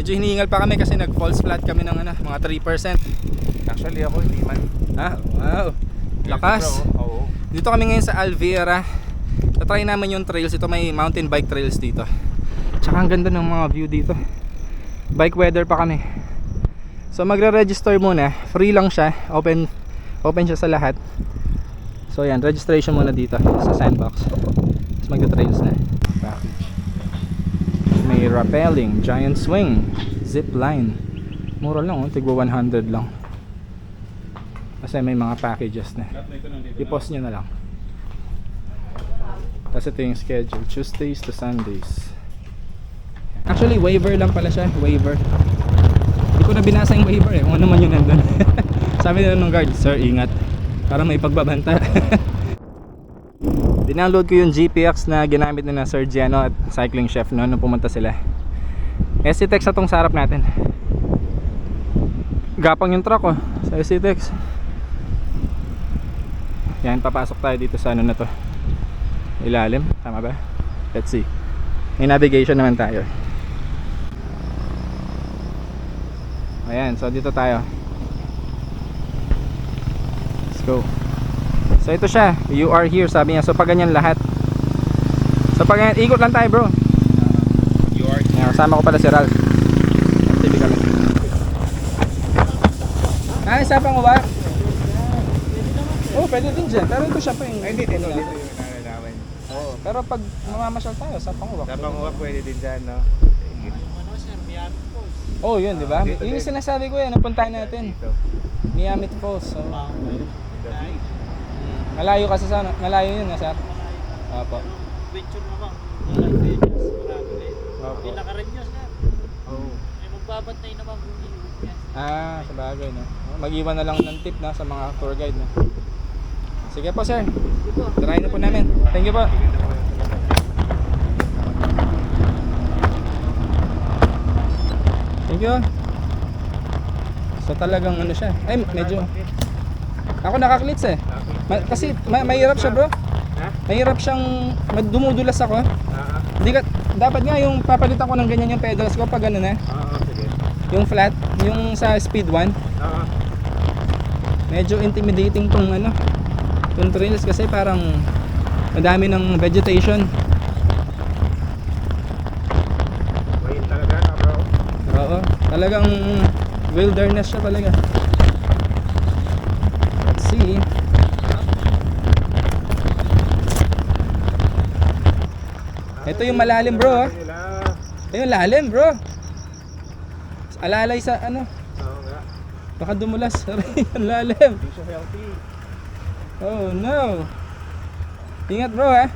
Medyo hinihingal pa kami kasi nag false flat kami ng ano, mga 3%. Actually ako hindi man. Ah, wow. Lakas. Oo. Dito kami ngayon sa Alvera. Tatry naman yung trails. Ito may mountain bike trails dito. Tsaka ang ganda ng mga view dito. Bike weather pa kami. So magre-register muna. Free lang siya. Open open siya sa lahat. So yan, registration muna dito sa sandbox. Tapos magta-trails na. May rappelling, giant swing, zip line. Mura lang, oh. tigwa 100 lang. Kasi may mga packages na. I-post nyo na lang. Tapos ito yung schedule. Tuesdays to Sundays. Actually, waiver lang pala siya. Waiver. Hindi ko na binasa yung waiver eh. Kung ano man yun nandun. Sabi nila nung guard, Sir, ingat. Para may pagbabanta. Dinownload ko yung GPX na ginamit ni na Sir Giano at Cycling Chef no, nung pumunta sila. SCTEX na tong sarap natin. Gapang yung truck oh, sa SCTEX. Yan, papasok tayo dito sa ano na to. Ilalim, tama ba? Let's see. May navigation naman tayo. Ayan, so dito tayo. Let's go. So ito siya, you are here sabi niya. So pag ganyan lahat. So pag ganyan, ikot lang tayo bro. You are Ayan, kasama ko pala si Ralph. Kami. Ay, isa pang uwa. Oh, pwede din dyan. Pero ito siya pa yung... Hindi, dito, dito yung namin. Oo, pero pag mamamasyal tayo, sa panguwak. Sa panguha pwede din dyan, no? Oh, yun, di ba? Yung sinasabi ko yan, napuntahan natin. Dito. Miamit Falls. So, David. Malayo kasi sa, malayo yun, nasa. Opo. Venture na bang? Marami rin. Opo. Hindi nakarenyos na. Oh. May magbabantay naman kung hindi yan. Ah, sa bagay, no? Mag-iwan na lang ng tip na sa mga tour guide, no? Sige po, sir. Try na po namin. Thank you po. Thank you. So talagang ano siya. Ay, medyo... Ako nakaklits eh. Ma- kasi ma- mahirap siya bro. Ha? Mahirap siyang... Dumudulas ako. Ah, Hindi ka... Dapat nga yung papalitan ko ng ganyan yung pedals ko pag ano na. ah, ah, sige. Yung flat. Yung sa speed 1. Ah, ah. Medyo intimidating tong ano. Tong trails kasi parang madami ng vegetation. Wait talaga na, bro. Oo. Talagang wilderness siya talaga. Let's see. Ito yung malalim bro ah. Ito yung lalim bro. Alalay sa ano. Baka dumulas. Ang lalim. Oh no. Ingat bro ako.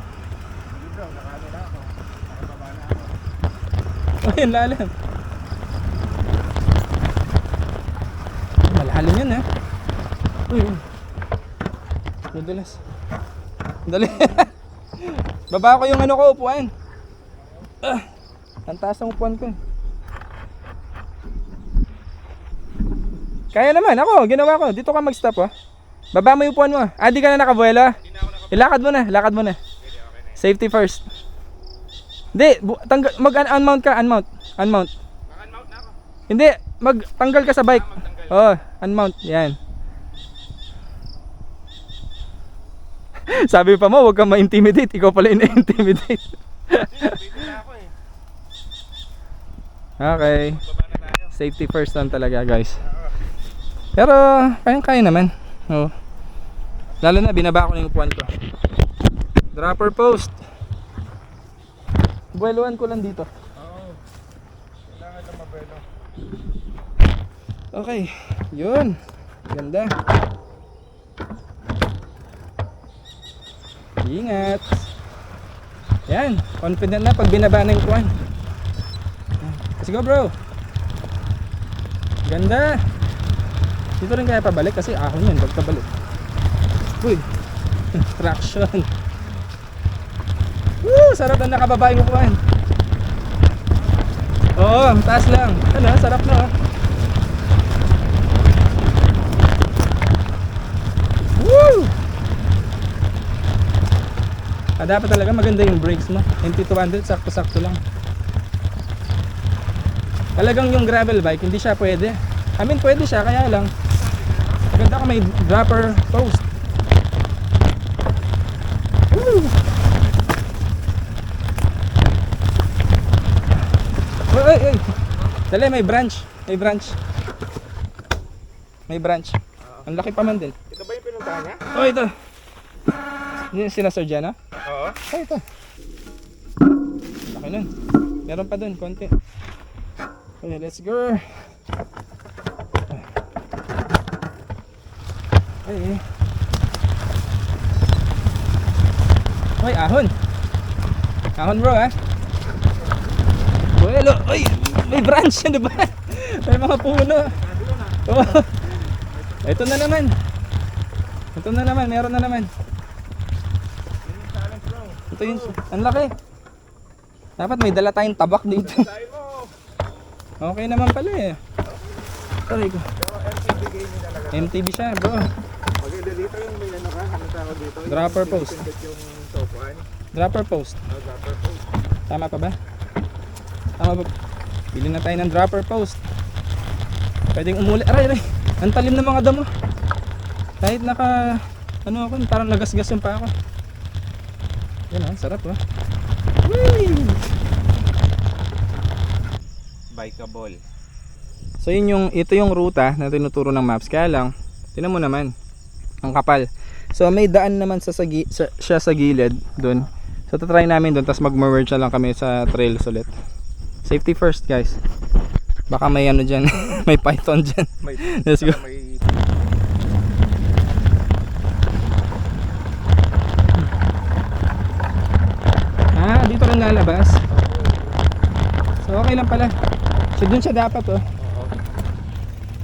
Oh, yung lalim. Malalim yun, ha? Uy, uy. Madulas. Dali. Baba ko yung ano ko, upuan. Ah, ang taas ng upuan ko. Kaya naman, ako, ginawa ko. Dito ka mag-stop, ha? Baba mo yung upuan mo. Ah, di ka na nakabuelo? Ilakad mo na, lakad mo na. Safety first. Hindi, tanggal, mag-unmount ka, unmount. Unmount. Naka-mount na ako. Hindi, magtanggal ka sa bike. Oo, oh, unmount. Yan. Sabi pa mo, huwag kang ma-intimidate. Ikaw pala in-intimidate. Eh. okay. Na. Safety first lang talaga, guys. Pero, kayang-kaya naman. Oo. Lalo na, binaba ko na yung upuan ko. Dropper post. Buweluan ko lang dito. Oo. Kailangan lang mabuelo. Okay, yun. Ganda. Ingat. Yan, confident na pag binaba na yung kuwan. Let's go bro. Ganda. Dito rin kaya pabalik kasi ahon yan pag pabalik. Uy, traction. Woo, sarap na nakababa yung kuwan. Oo, taas lang. Ano, sarap na oh. Woo! Ah, dapat talaga maganda yung brakes mo. NT200, sakto-sakto lang. Talagang yung gravel bike, hindi siya pwede. I mean, pwede siya, kaya lang. Maganda ka may dropper post. Woo! Oy, oy, oy. Dali, may branch. May branch. May branch. Ang laki pa man din. Ito ba yung pinuntahan niya? Oh, ito. Yung sina Sir Jana? Oo. Oh, ito. Laki nun. Meron pa dun, konti. Okay, let's go. Ay, eh. Hoy, ahon. Ahon bro, ha? Bueno, ay, may branch, ano ba? May mga puno. Oh. Ito na naman. Ito na naman, meron na naman. Ito yun, ang laki. Dapat may dala tayong tabak dito. Okay naman pala eh. Sorry ko. MTB siya bro. Dito yung may ano ka, ano tawag dito? Dropper post. yung sopuan. Dropper post. Oh, dropper post. Tama pa ba? Tama ba? Bili na tayo ng dropper post. Pwedeng umuli. Aray, aray. Ang talim ng mga damo. Kahit naka... Ano ako, parang nagasgas yung pa ako. Yan ah, sarap ah. Whee! Bikeable. So yun yung, ito yung ruta na tinuturo ng maps. Kaya lang, tinan mo naman, ang kapal. So may daan naman sa, sagi, sa siya sa gilid doon. So tatry namin doon, tapos mag-merge na lang kami sa trails ulit. Safety first guys. Baka may ano dyan, may python dyan. May, Let's go. may Ah, dito rin lalabas. So okay lang pala. So doon siya dapat oh.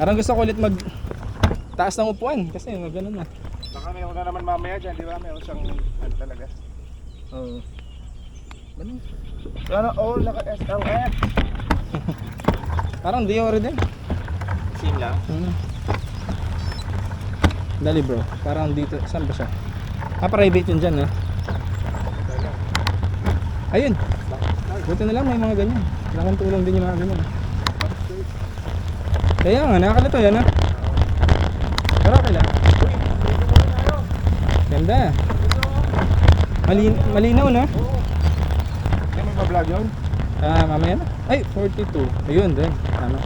Parang gusto ko ulit mag taas ng upuan kasi mag ganun na. Baka may una naman mamaya dyan, di ba? Meron siyang ano talaga. Oo. Ano? Oh, naka SLF. Parang Dior din. Sim lang. Hmm. Dali bro, parang dito, saan ba siya? Ah, private yun dyan ha. Ayun, buti na lang may mga ganyan. Kailangan tulong din yung mga ganyan. Kaya nga, nakakalito yan ha. Pero okay lang. Ganda. Malin malinaw na. Hindi mo ba-vlog yun? Ah, mamaya na. Ay, 42. Ayun din. Ano?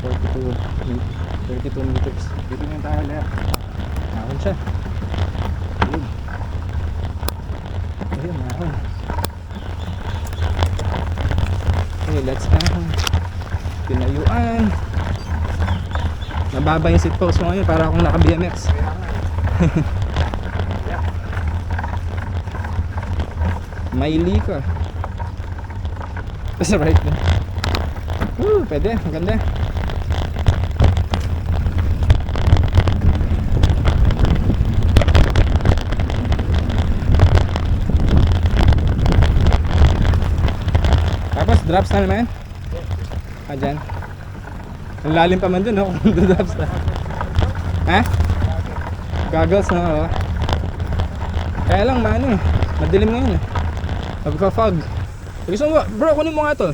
42 met- 32 meters. Dito na tayo left. Ahon siya. Ayun. Ayun, ahon. Okay, let's ahon. Nababa yung seat post mo ngayon para akong naka BMX. Maili ka. Sa right. Woo, pwede. Ang ganda. Tapos drops na naman. Ah, dyan. Ang lalim pa man dun, no? Kung drops na. Ha? Goggles na, oh. Kaya lang, maano eh. Madilim ngayon eh. Magpa-fog. Gusto mo, bro, kunin mo nga to.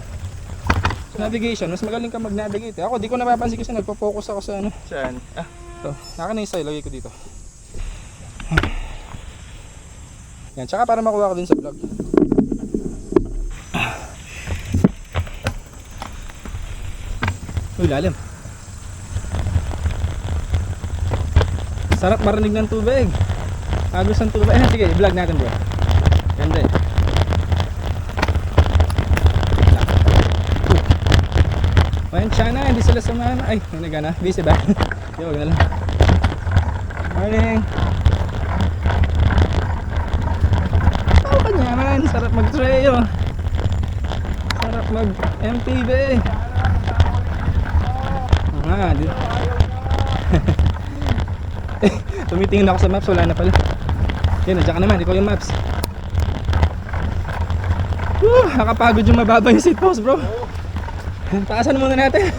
Sa navigation, mas magaling ka mag-navigate. eh. Ako, di ko napapansin kasi nagpo-focus ako sa ano. Saan? Ah, So, naka na isa, ilagay ko dito. Yan, tsaka para makuha ko din sa vlog. Uy, lalim. Sarap marinig ng tubig. Agos ng tubig. Eh, sige, i-vlog natin bro. Ganda eh. Ayan, siya na, hindi sila samahan. Ay, may nagana. Busy ba? Di, wag na lang. Morning. Oh, kanya man. Sarap mag-trail. Sarap mag-MTV. Ah, di. Tumitingin ako sa maps, wala na pala. Yan, nandiyan ka naman, ikaw yung maps. Woo, nakapagod yung mababa yung seat post, bro. Taasan muna natin.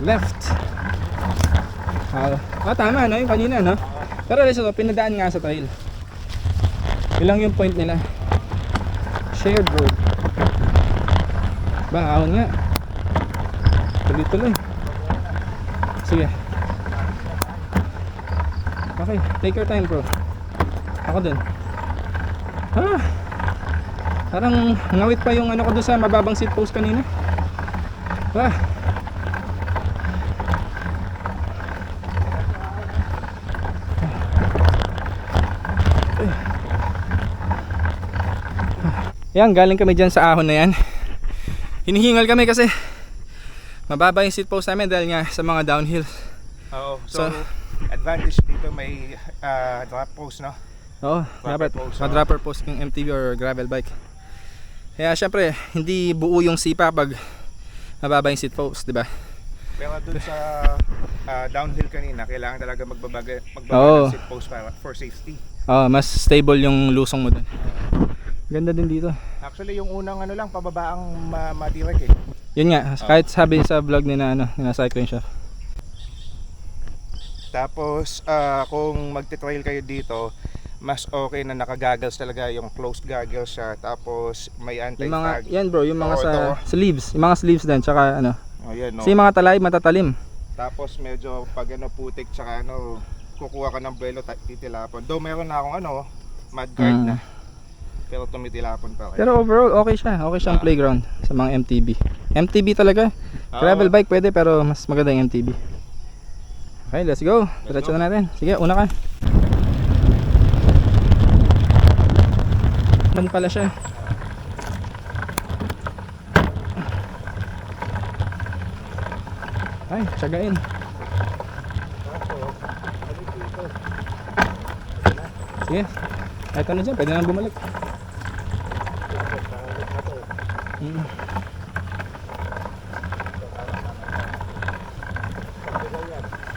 Left. Ah, ah, tama, no? Yung kanina, no? Pero alis ito, pinadaan nga sa trail. Ilang yung point nila. Shared road. Ba, ahon nga. Tuloy-tuloy. Sige. Okay, take your time, bro. Ako din. Ah! Parang ngawit pa yung ano ko doon sa mababang seat post kanina. Ah! Yan, galing kami dyan sa ahon na yan. Hinihingal kami kasi mababa yung seat post namin dahil nga sa mga downhill. Oo. So, So- advantage dito may ah, drop post, no? Oo, dapat ma-dropper post yung MTB or gravel bike. Kaya syempre, hindi buo yung sipa pag mababa yung seat post, di ba? Pero dun sa ah, downhill kanina, kailangan talaga magbabaga, magbaba Oo. ng seat post para, for safety. Oo, mas stable yung lusong mo dun. Ganda din dito. Actually, yung unang ano lang, pababa ang ma- madirek eh. Yun nga, kahit sabi sa vlog ni na ano, ni na cycling shop. Tapos, ah, kung magte-trail kayo dito, mas okay na nakagaggles talaga yung closed goggles siya. Tapos, may Yung mga, yan bro, yung mga Oo, sa ito. sleeves, yung mga sleeves din, tsaka ano. Oh, yan, no? Kasi yung mga talay, matatalim. Tapos, medyo pag ano, putik, tsaka ano, kukuha ka ng buwelo, ta- titilapon. Though, meron na akong ano, mud guard Mm. na. Pero tumitilapon pa rin. Pero overall, okay siya. Okay siyang Ah. playground sa mga MTB. MTB talaga. Oo. Gravel bike pwede pero mas maganda yung MTB. Okay, let's go. Diretso na natin. Sige, una ka. Man pala siya. Ay, tsagain. Sige. Kahit ano dyan, pwede na bumalik. Mm.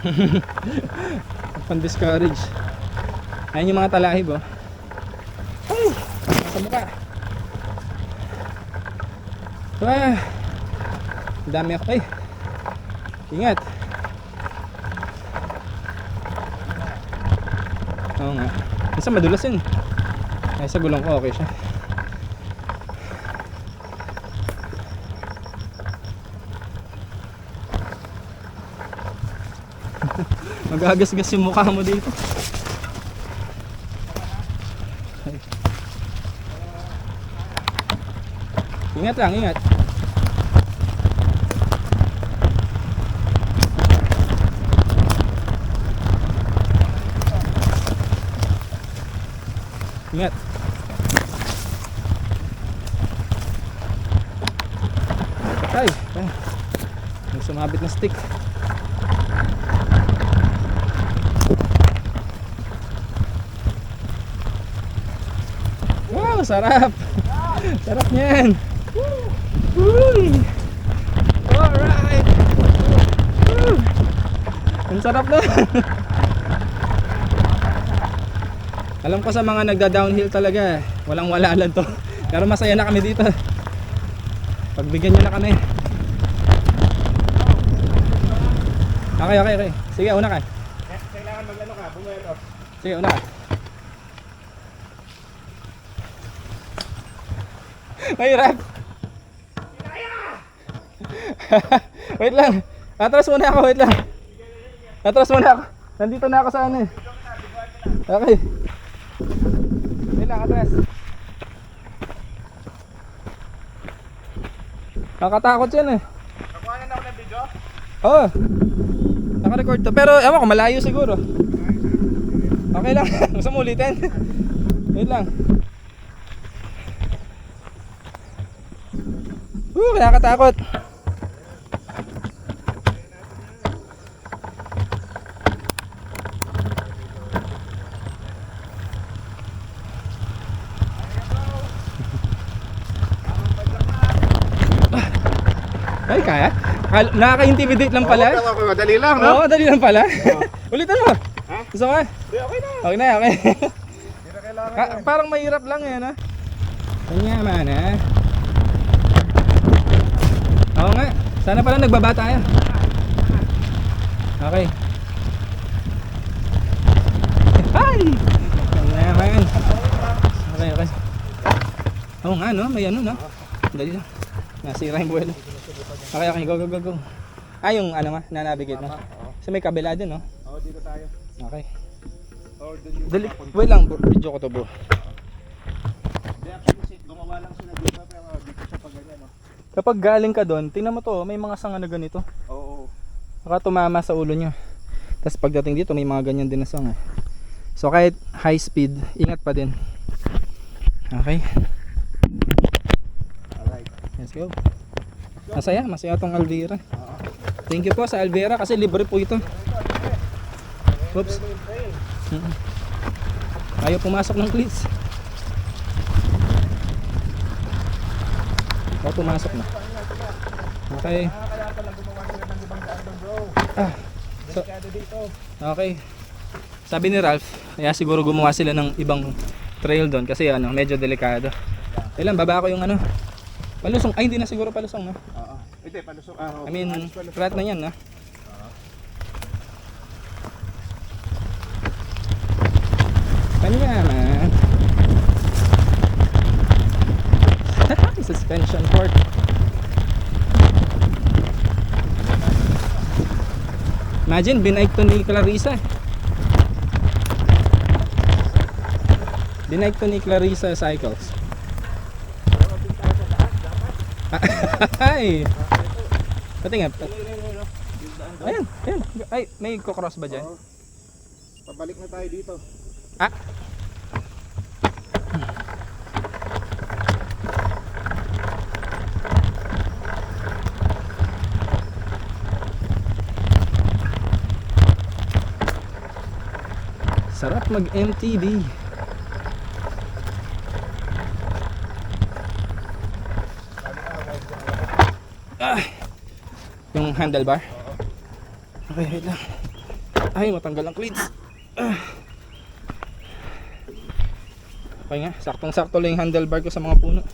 Pan-discourage. Ayan yung mga talahib oh. Ay! Sa mukha. Ah! Dami ako. Ay! Ingat. Oo nga. Minsan madulas yun. Ay sa gulong ko okay siya. Magagasgas yung mukha mo dito. Ingat lang, ingat. Ingat. Ay, ay. Sumabit na stick. Wow, sarap. Sarap niyan. Alright. Ang sarap na. Alam ko sa mga nagda-downhill talaga, walang wala lang to. Pero masaya na kami dito. Pagbigyan nyo na kami. Okay, okay, okay. Sige, una ka. Kailangan mag-ano ka, bumero. Sige, una ka. Mahirap. wait lang. Atras muna ako, wait lang. Atras muna ako. Nandito na ako sa ano eh. Okay. Wait lang, atras. Nakatakot yan eh. Nakuha na ako ng video? Oo. Oh, naka-record to. Pero ewan ko, malayo siguro. Okay lang. Gusto mo ulitin? Wait lang. Uh, nakakatakot. Ay, kaya? Kal- Nakaka-intimidate lang pala. Oo, pero madali lang, no? Oo, dali lang pala. Ulitin mo. Ha? Gusto ka? Okay na. Okay na, okay. Ka- parang mahirap lang yan, ha? Kanya man, ha? Sana pala nagbaba tayo. Okay. Hi! Ayan. Okay, okay. Oo oh, nga, no? May ano, no? Dali lang. Nasira yung buwelo. Okay, okay. Go, go, go, go. Ah, yung ano nga, nanabigit mo. No? So may kabila din, no? Oo, dito tayo. Okay. Or dun yung Dali, wait lang, bro. Video ko to, bro. Gumawa lang sila Kapag galing ka doon, tingnan mo to, may mga sanga na ganito. Oo. Baka tumama sa ulo nyo. Tapos pagdating dito, may mga ganyan din na sanga. So kahit high speed, ingat pa din. Okay, Alright. let's go. Masaya, masaya tong Alvera. Thank you po sa Alvera kasi libre po ito. Oops. Ayaw pumasok ng cleats. O pumasok na. Okay. Ah, so. Okay. Sabi ni Ralph, kaya siguro gumawa sila ng ibang trail doon kasi ano, medyo delikado. Kailan baba ko yung ano? Palusong. Ay, hindi na siguro palusong na. Oo. Hindi, palusok. Ah, I mean, flat na yan na. Imagine, binike to ni Clarissa. Binike to ni Clarissa Cycles. Ay! Pati nga. Ayan, ayan. Ay, may cross ba dyan? Pabalik na tayo dito. Ah! Sarap mag MTB. Ay, yung handlebar. Okay, wait lang. Ay, matanggal ang cleats. Ah. Okay nga, saktong-sakto lang yung handlebar ko sa mga puno.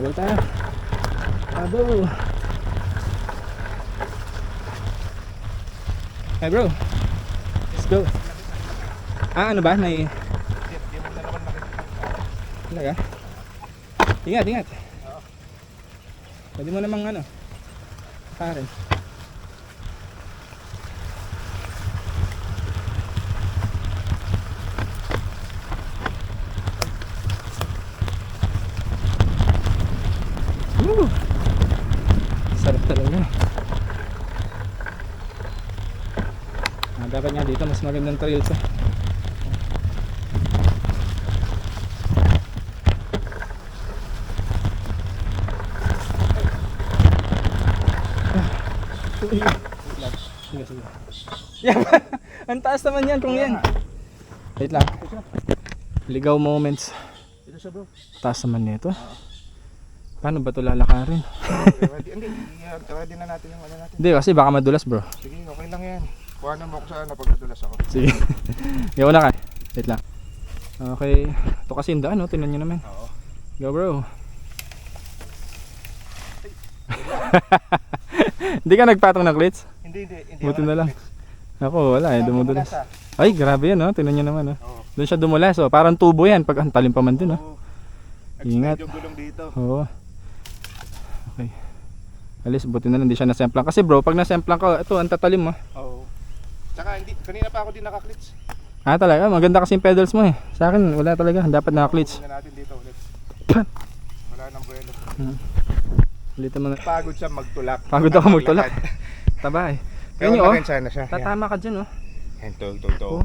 Habol tayo. Habol. Hey bro. Let's go. Ah, ano ba? May... Talaga? Ingat, ingat. Pwede mo namang ano. Karin. Woo! Sarap talaga. Ah, dapat nga dito mas magandang. Sige, sige. Yan. Ang taas naman yan kung yan. Wait lang. Ligaw moments. Dito siya, bro. Taas naman nito. Paano ba ito lalakarin? Ready, ready na natin yung ano natin. Hindi kasi baka madulas bro. Sige, okay lang yan. Kuhanan mo ako sa ano pag nadulas ako. Sige. Gawa na ka. Wait lang. Okay. Ito kasi yung daan, no? Tingnan nyo naman. Oo. Go bro. Hindi ka nagpatong ng clits? Hindi, hindi. hindi Buti na lang. Ako, wala eh. Dumudulas. Ay, grabe yan, no? Tingnan nyo naman, no? Oo. Doon siya dumulas, oh. Parang tubo yan. Pag ang talim pa man dun, no? Ingat. Yung gulong dito. Oo. Okay. Alis, buti na lang hindi siya nasemplang. Kasi bro, pag nasemplang ka, ito, ang tatalim mo. Oo. Tsaka hindi, kanina pa ako din nakaklits. Ah, talaga? Maganda kasi yung pedals mo eh. Sa akin, wala talaga. Dapat naka-clits. Kunin natin dito ulit. Wala nang buwelo. Ulitin mo na. Pagod siya magtulak. Pagod ako magtulak. Taba eh. Kaya yun, oh. sana siya. Tatama ka dyan, oh. Yan, to, to, to. Oh.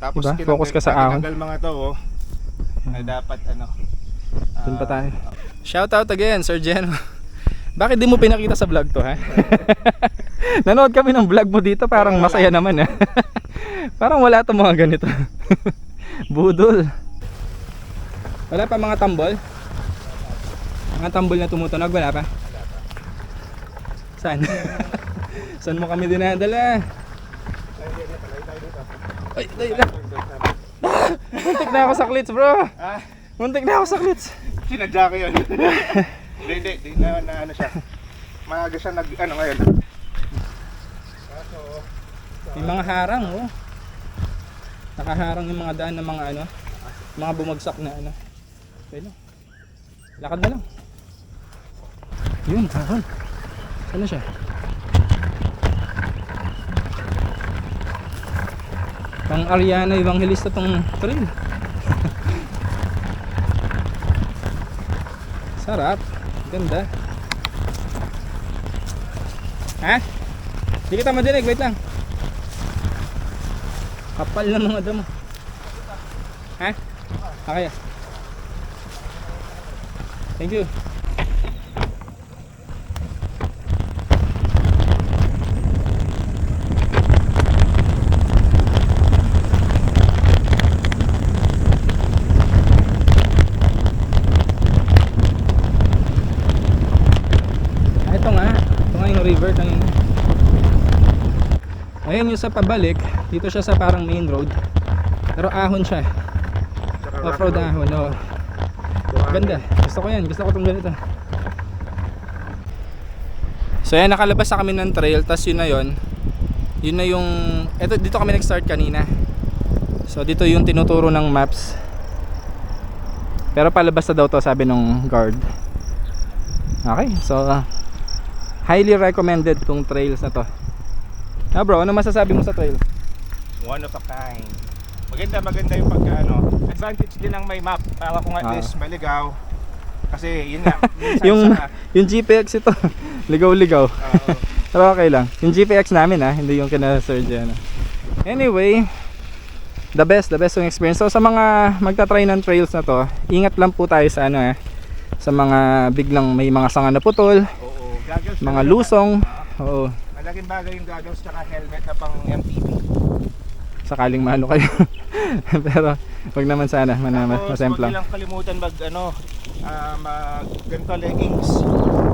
Tapos Diba? Focus ka sa ahon. tinanggal mga to, oh. Na dapat ano. Doon pa ah, tayo. Shout out again, Sir Jeno. Bakit di mo pinakita sa vlog to, ha? Nanood kami ng vlog mo dito, parang masaya naman, ha? parang wala to mga ganito. Budol. Wala pa mga tambol? Mga tambol na tumutunog, wala pa? Saan? Saan mo kami dinadala? Ay, ay, ay. Muntik na ako sa clits, bro. Ah, Muntik na ako sa clits. sinadya ko yun. Hindi, hindi, hindi na, na ano siya. Maaga siya nag, ano ngayon. Kaso, May mga harang, oh. Nakaharang yung mga daan ng mga ano, mga bumagsak na ano. Okay lang. Lakad na lang. Yun, ahon. Saan na siya? Pang Ariana Evangelista tong trail. Sarap. Ganda. Ha? Hindi kita madinig, wait lang. Kapal na mga damo. Ha? Okay. Thank you. Ah, ito nga. Ito nga yung river kanina. Sa pabalik, dito siya sa parang main road. Pero ahon siya. Rock and ahon. Buhangin. Ganda. Gusto ko yan. Gusto ko itong ganito. So yan, nakalabas na kami ng trail. Tapos yun na yun. Yun na yung... Eto, dito kami nag-start kanina. So dito yung tinuturo ng maps. Pero palabas na daw to sabi nung guard. Okay, so highly recommended tong trails na to. Ah bro, ano masasabi mo sa trail? One of a kind. Maganda, maganda yung pagka ano. Advantage din ng may map. Para kung at Ah. least maligaw. Kasi yun nga. yung sa, yung GPX ito, ligaw-ligaw. Oo. Pero okay lang. Yung GPX namin ha, hindi yung kina-surge ano. Anyway, the best, the best yung experience. So sa mga magta-try ng trails na to, ingat lang po tayo sa ano eh, sa mga biglang may mga sanga na putol, Oo. Mga lusong, Ah, oo, Malaking bagay yung goggles tsaka helmet na pang MTV. sakaling malo kayo. Pero wag naman sana, manama, Tapos, masemplang. huwag nilang kalimutan mag ano, ah, mag ganito leggings.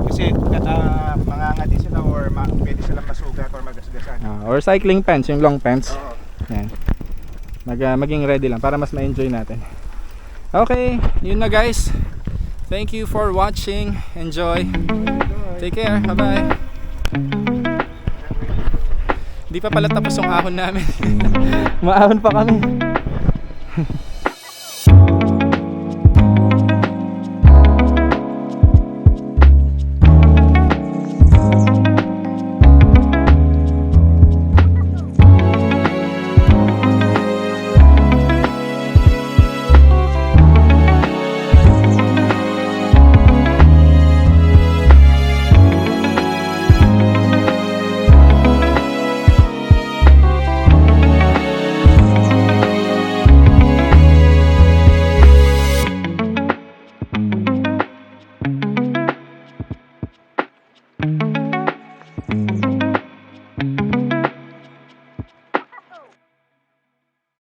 Kasi uh, mangangati sila or ma- pwede silang masugat or magasgasan. Ah, or cycling pants, yung long pants. Oo. Yan. Mag, ah, maging ready lang para mas ma-enjoy natin. Okay, yun na guys. Thank you for watching. Enjoy. Take care. Bye-bye. Di pa pala tapos yung ahon namin. Maahon pa kami.